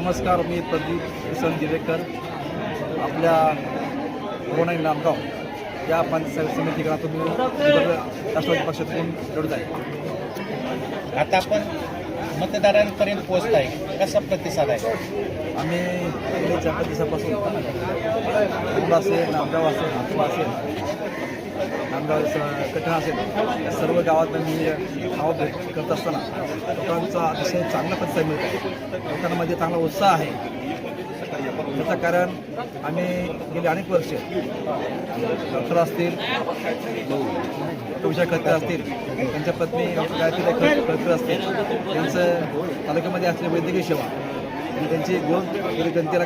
नमस्कार मी प्रदीप किसन दिवेकर आपल्या कोरोना नांदगाव या पंचायत समितीकडे तुम्ही राष्ट्रवादी पक्षातून जोडत आहे. आता आपण मतदारांपर्यंत पोहोचत आहे कसा प्रतिसाद आहे? आम्ही गेले चार दिवसापासून असेल नांदगाव असेल हातवा असेल. कामगार स- असेल या सर्व गावात मी नाव भेट करत असताना लोकांचा अतिशय चांगला प्रतिसाद मिळत. आहे लोकांमध्ये चांगला उत्साह आहे. त्याचं कारण आम्ही गेली अनेक वर्षे डॉक्टर असतील विषय खडकर असतील त्यांच्या पत्नी डॉक्टर गायत्री असतील त्यांचं तालुक्यामध्ये असलेली वैद्यकीय सेवा आणि त्यांची गुण जनतेला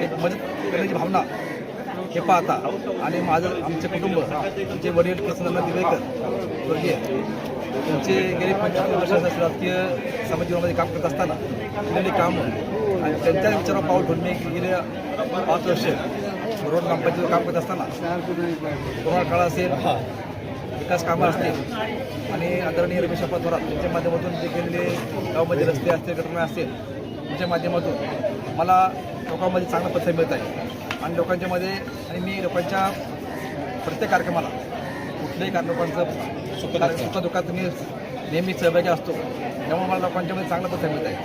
एक मदत करण्याची भावना हे पाहता. आणि माझं आमचे कुटुंब आमचे वडील कृष्णनाथ दिवेकर स्वर्गीय त्यांचे गेले पंचवीस वर्षाचं राजकीय समाजजीवनामध्ये काम करत असताना केलेली कामं आणि त्यांच्या विचारावर पाऊल ठोडणे मी गेले पाच वर्ष रोड ग्रामपंचायतीवर काम करत असताना कोरोना काळ असेल विकास कामं असतील आणि आदरणीय रमेश अप्पा थोरात यांच्या माध्यमातून जे केलेले गावामध्ये रस्ते असतील घटना असतील त्यांच्या माध्यमातून मला लोकांमध्ये चांगला प्रतिसाद मिळत आहे. आणि लोकांच्या मध्ये आणि मी लोकांच्या प्रत्येक कार्यक्रमाला कुठल्याही कार लोकांचं सुख दुःखात मी नेहमी सहभागी असतो. त्यामुळे मला लोकांच्यामध्ये चांगला प्रतिसाद मिळत आहे